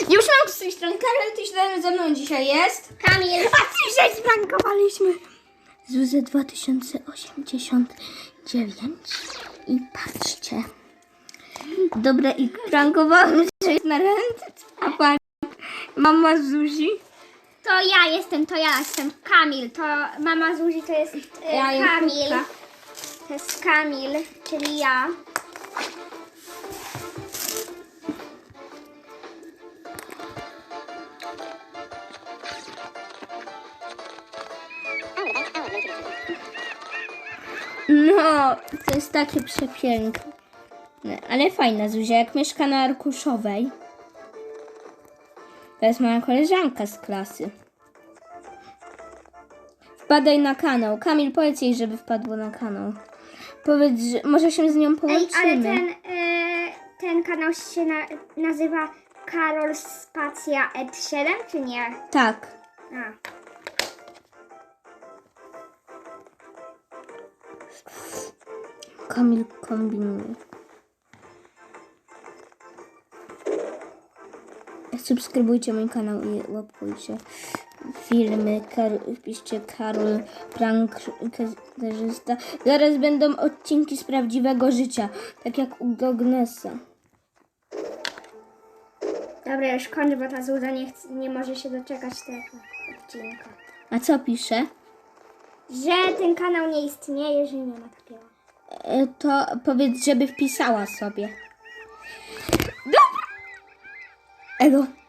Już mam z tej strony Karol, ty śledzony ze mną dzisiaj jest. Kamil. A dzisiaj sprankowaliśmy Zuzę 2089 i patrzcie. Dobra, i prankowałam się na ręce, a pan mama Zuzi. To ja jestem, to ja jestem Kamil. To mama Zuzi to jest e, Ja jem Kamil. To jest Kamil, czyli ja. No, to jest takie przepiękne. Ale fajna Zuzia, jak mieszka na Arkuszowej. To jest moja koleżanka z klasy. Wpadaj na kanał. Kamil, powiedz jej, żeby wpadło na kanał. Powiedz, że może się z nią Ej, połączymy. ale ten, e, ten kanał się na, nazywa Karol Spacja Ed 7, czy nie? Tak. A. Kamil kombinuje. Subskrybujcie mój kanał i łapkujcie filmy. Kar piszcie Karol Prankerzysta. Zaraz będą odcinki z prawdziwego życia, tak jak u Dognesa. Dobra, już kończę, bo ta Zuza nie, chce, nie może się doczekać tego odcinka. A co pisze? Że ten kanał nie istnieje, że nie ma takiego. E, To powiedz, żeby wpisała sobie. Dobra!